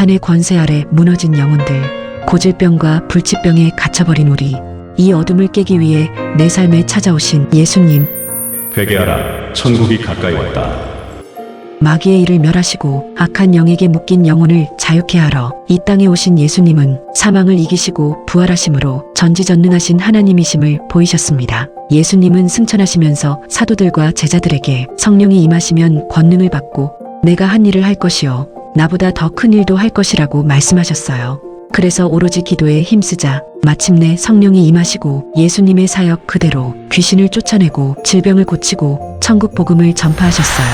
사탄의 권세 아래 무너진 영혼들, 고질병과 불치병에 갇혀버린 우리, 이 어둠을 깨기 위해 내 삶에 찾아오신 예수님, 회개하라 천국이 가까이 왔다. 마귀의 일을 멸하시고 악한 영에게 묶인 영혼을 자유케 하러 이 땅에 오신 예수님은 사망을 이기시고 부활하심으로 전지전능하신 하나님이심을 보이셨습니다. 예수님은 승천하시면서 사도들과 제자들에게 성령이 임하시면 권능을 받고 내가 한 일을 할 것이요 나보다 더 큰 일도 할 것이라고 말씀하셨어요. 그래서 오로지 기도에 힘쓰자 마침내 성령이 임하시고 예수님의 사역 그대로 귀신을 쫓아내고 질병을 고치고 천국 복음을 전파하셨어요.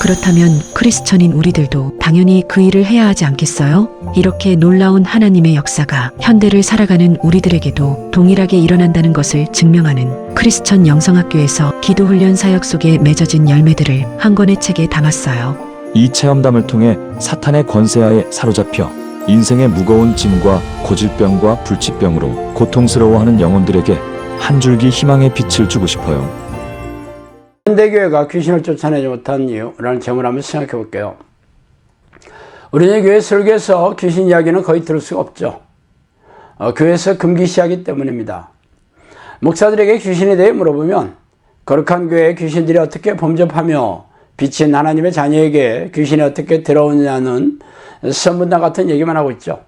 그렇다면 크리스천인 우리들도 당연히 그 일을 해야 하지 않겠어요? 이렇게 놀라운 하나님의 역사가 현대를 살아가는 우리들에게도 동일하게 일어난다는 것을 증명하는 크리스천 영성학교에서 기도훈련 사역 속에 맺어진 열매들을 한 권의 책에 담았어요. 이 체험담을 통해 사탄의 권세하에 사로잡혀 인생의 무거운 짐과 고질병과 불치병으로 고통스러워하는 영혼들에게 한 줄기 희망의 빛을 주고 싶어요. 현대교회가 귀신을 쫓아내지 못한 이유라는 제목을 한번 생각해 볼게요. 우리네 교회 설교에서 귀신 이야기는 거의 들을 수가 없죠. 어, 교회에서 금기시하기 때문입니다. 목사들에게 귀신에 대해 물어보면 거룩한 교회에 귀신들이 어떻게 범접하며 비친 하나님의 자녀에게 귀신이 어떻게 들어오냐는 선문단 같은 얘기만 하고 있죠.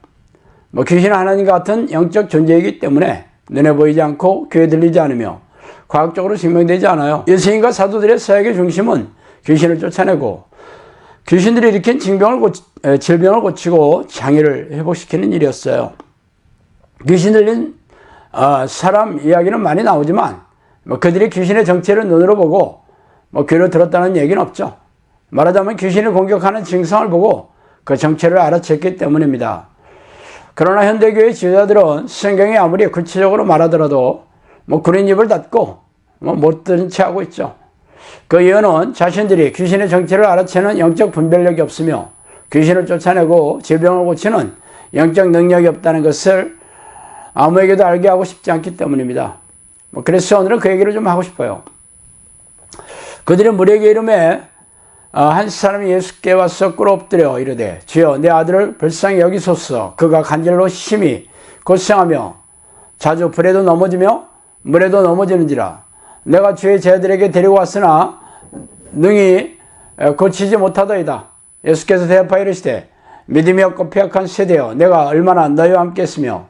뭐 귀신은 하나님 같은 영적 존재이기 때문에 눈에 보이지 않고 귀에 들리지 않으며 과학적으로 증명되지 않아요. 예수님과 사도들의 사역의 중심은 귀신을 쫓아내고 귀신들이 일으킨 질병을, 고치, 에, 질병을 고치고 장애를 회복시키는 일이었어요. 귀신 들린 어, 사람 이야기는 많이 나오지만 뭐 그들이 귀신의 정체를 눈으로 보고 뭐 귀로 들었다는 얘기는 없죠. 말하자면 귀신을 공격하는 증상을 보고 그 정체를 알아챘기 때문입니다. 그러나 현대교회 지도자들은 성경이 아무리 구체적으로 말하더라도 뭐 구린 입을 닫고 뭐못 들은 채 하고 있죠. 그 이유는 자신들이 귀신의 정체를 알아채는 영적 분별력이 없으며 귀신을 쫓아내고 질병을 고치는 영적 능력이 없다는 것을 아무에게도 알게 하고 싶지 않기 때문입니다. 뭐 그래서 오늘은 그 얘기를 좀 하고 싶어요. 그들의 무리에게 이름에 어, 한 사람이 예수께 와서 꿇어 엎드려 이르되 주여 내 아들을 불쌍히 여기소서. 그가 간절로 심히 고생하며 자주 불에도 넘어지며 물에도 넘어지는지라. 내가 주의 제자들에게 데리고 왔으나 능히 고치지 못하더이다. 예수께서 대답하여 이르시되 믿음이 없고 폐악한 세대여 내가 얼마나 너희와 함께 했으며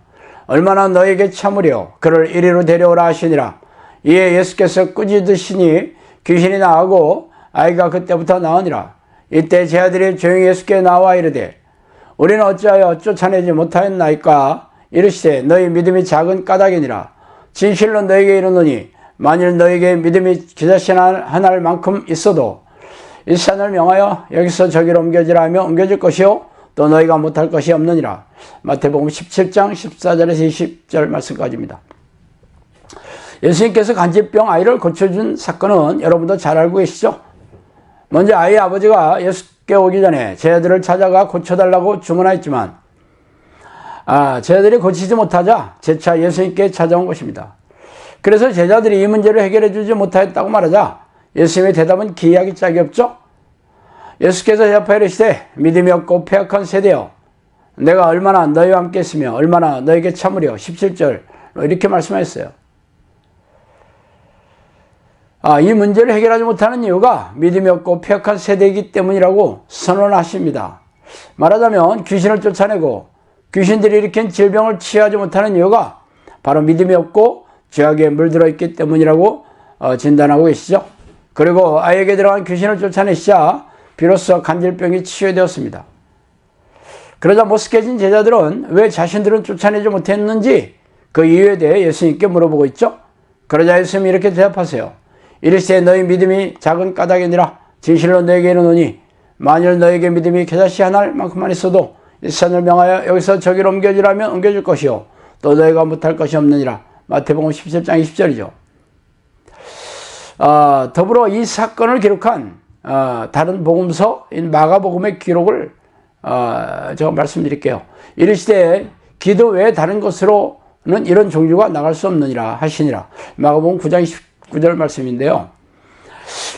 얼마나 너에게 참으려 그를 이리로 데려오라 하시니라. 이에 예수께서 꾸짖으시니 귀신이 나가고 아이가 그때부터 나으니라. 이때 제 아들이 조용히 예수께 나와 이르되 우리는 어찌하여 쫓아내지 못하였나이까? 이르시되 너희 믿음이 작은 까닭이니라. 진실로 너에게 이르노니 만일 너에게 믿음이 기자신 하나를 만큼 있어도 이 산을 명하여 여기서 저기로 옮겨지라 하며 옮겨질 것이요 또 너희가 못할 것이 없느니라. 마태복음 17장 14절에서 20절 말씀까지입니다. 예수님께서 간질병 아이를 고쳐준 사건은 여러분도 잘 알고 계시죠? 먼저 아이의 아버지가 예수께 오기 전에 제자들을 찾아가 고쳐달라고 주문하였지만 아, 제자들이 고치지 못하자 재차 예수님께 찾아온 것입니다. 그래서 제자들이 이 문제를 해결해 주지 못하였다고 말하자 예수님의 대답은 기이하기 짝이 없죠? 예수께서 대답하여 이르시되 믿음이 없고 폐악한 세대여 내가 얼마나 너희와 함께 했으며 얼마나 너에게 참으려 17절 이렇게 말씀하셨어요. 아, 이 문제를 해결하지 못하는 이유가 믿음이 없고 폐악한 세대이기 때문이라고 선언하십니다. 말하자면 귀신을 쫓아내고 귀신들이 일으킨 질병을 치유하지 못하는 이유가 바로 믿음이 없고 죄악에 물들어 있기 때문이라고 어, 진단하고 계시죠. 그리고 아이에게 들어간 귀신을 쫓아내시자 비로소 간질병이 치유되었습니다. 그러자 못스케진 제자들은 왜 자신들은 쫓아내지 못했는지 그 이유에 대해 예수님께 물어보고 있죠. 그러자 예수님이 이렇게 대답하세요. 이르시되 너희 믿음이 작은 까닭이니라 진실로 너에게 이르노니 만일 너에게 믿음이 겨자씨 하나를 만큼만 있어도 이 산을 명하여 여기서 저기로 옮겨주라면 옮겨줄 것이요 또 너희가 못할 것이 없느니라 마태복음 17장 20절이죠. 어, 더불어 이 사건을 기록한 어, 다른 복음서 마가복음의 기록을 어, 제가 말씀드릴게요. 이르시되 기도 외에 다른 것으로는 이런 종류가 나갈 수 없느니라 하시니라. 마가복음 9장 19절 말씀인데요.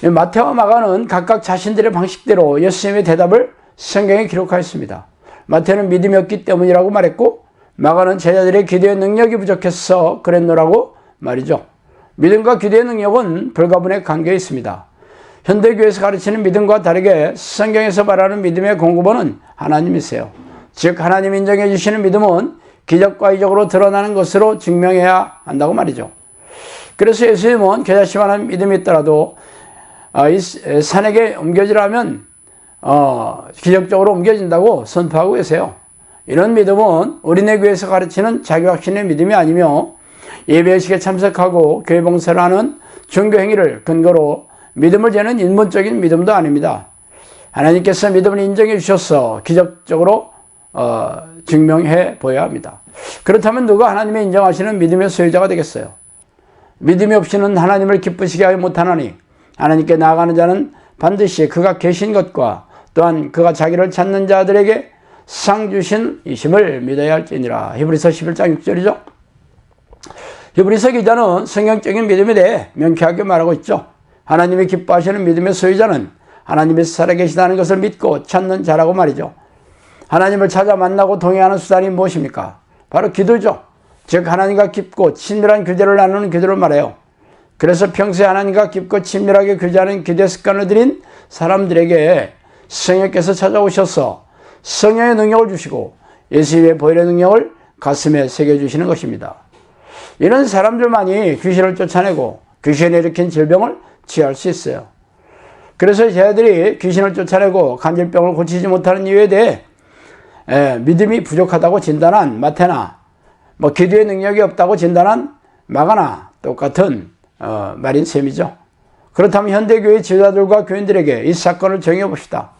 마태와 마가는 각각 자신들의 방식대로 예수님의 대답을 성경에 기록하였습니다. 마태는 믿음이 없기 때문이라고 말했고 마가는 제자들의 기도의 능력이 부족해서 그랬노라고 말이죠. 믿음과 기도의 능력은 불가분의 관계에 있습니다. 현대교회에서 가르치는 믿음과 다르게 성경에서 말하는 믿음의 공급원은 하나님이세요. 즉 하나님 인정해 주시는 믿음은 기적과 이적으로 드러나는 것으로 증명해야 한다고 말이죠. 그래서 예수님은 겨자씨만한 믿음이 있더라도 아, 이 산에게 옮겨지라면 어, 기적적으로 옮겨진다고 선포하고 계세요. 이런 믿음은 우리네 교회에서 가르치는 자기 확신의 믿음이 아니며 예배식에 참석하고 교회 봉사를 하는 종교 행위를 근거로 믿음을 재는 인문적인 믿음도 아닙니다. 하나님께서 믿음을 인정해 주셔서 기적적으로 어, 증명해 보여야 합니다. 그렇다면 누가 하나님의 인정하시는 믿음의 소유자가 되겠어요? 믿음이 없이는 하나님을 기쁘시게 하지 못하나니 하나님께 나아가는 자는 반드시 그가 계신 것과 또한 그가 자기를 찾는 자들에게 상 주신 이심을 믿어야 할지니라. 히브리서 11장 6절이죠. 히브리서 기자는 성경적인 믿음에 대해 명쾌하게 말하고 있죠. 하나님이 기뻐하시는 믿음의 소유자는 하나님이 살아계시다는 것을 믿고 찾는 자라고 말이죠. 하나님을 찾아 만나고 동행하는 수단이 무엇입니까? 바로 기도죠. 즉 하나님과 깊고 친밀한 교제를 나누는 기도를 말해요. 그래서 평소에 하나님과 깊고 친밀하게 교제하는 기도 습관을 들인 사람들에게 성령께서 찾아오셔서 성령의 능력을 주시고 예수님의 보혈의 능력을 가슴에 새겨주시는 것입니다. 이런 사람들만이 귀신을 쫓아내고 귀신이 일으킨 질병을 치유할 수 있어요. 그래서 제자들이 귀신을 쫓아내고 간질병을 고치지 못하는 이유에 대해 에, 믿음이 부족하다고 진단한 마태나 뭐 기도의 능력이 없다고 진단한 마가나 똑같은 어, 말인 셈이죠. 그렇다면 현대교회 지도자들과 교인들에게 이 사건을 정해 봅시다.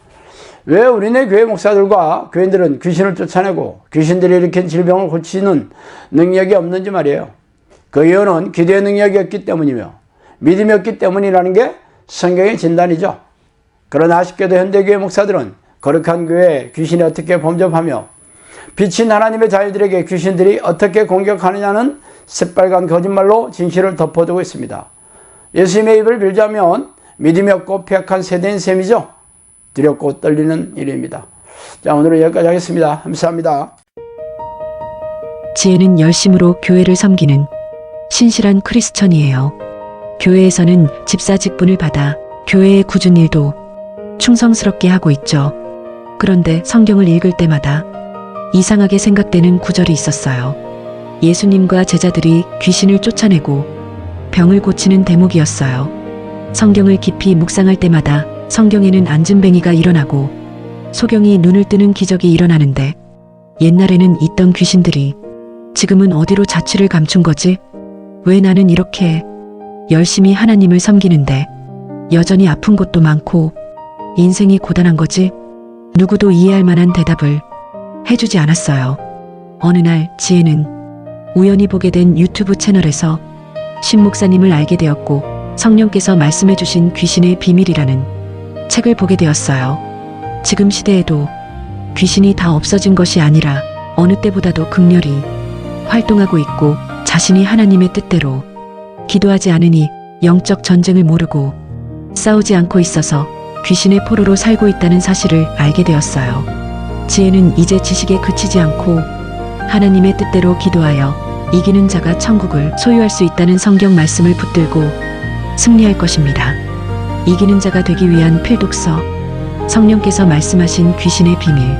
왜 우리네 교회 목사들과 교인들은 귀신을 쫓아내고 귀신들이 일으킨 질병을 고치는 능력이 없는지 말이에요. 그 이유는 기도의 능력이 없기 때문이며 믿음이 없기 때문이라는 게 성경의 진단이죠. 그러나 아쉽게도 현대교회 목사들은 거룩한 교회에 귀신이 어떻게 범접하며 빛인 하나님의 자녀들에게 귀신들이 어떻게 공격하느냐는 새빨간 거짓말로 진실을 덮어두고 있습니다. 예수님의 입을 빌자면 믿음이 없고 폐악한 세대인 셈이죠. 두렵고 떨리는 일입니다. 자, 오늘은 여기까지 하겠습니다. 감사합니다. 지혜는 열심으로 교회를 섬기는 신실한 크리스천이에요. 교회에서는 집사 직분을 받아 교회의 굳은 일도 충성스럽게 하고 있죠. 그런데 성경을 읽을 때마다 이상하게 생각되는 구절이 있었어요. 예수님과 제자들이 귀신을 쫓아내고 병을 고치는 대목이었어요. 성경을 깊이 묵상할 때마다 성경에는 안진뱅이가 일어나고 소경이 눈을 뜨는 기적이 일어나는데 옛날에는 있던 귀신들이 지금은 어디로 자취를 감춘 거지? 왜 나는 이렇게 열심히 하나님을 섬기는데 여전히 아픈 것도 많고 인생이 고단한 거지? 누구도 이해할 만한 대답을 해주지 않았어요. 어느 날 지혜는 우연히 보게 된 유튜브 채널에서 신 목사님을 알게 되었고 성령께서 말씀해 주신 귀신의 비밀이라는 책을 보게 되었어요. 지금 시대에도 귀신이 다 없어진 것이 아니라 어느 때보다도 극렬히 활동하고 있고 자신이 하나님의 뜻대로 기도하지 않으니 영적 전쟁을 모르고 싸우지 않고 있어서 귀신의 포로로 살고 있다는 사실을 알게 되었어요. 지혜는 이제 지식에 그치지 않고 하나님의 뜻대로 기도하여 이기는 자가 천국을 소유할 수 있다는 성경 말씀을 붙들고 승리할 것입니다. 이기는 자가 되기 위한 필독서 성령께서 말씀하신 귀신의 비밀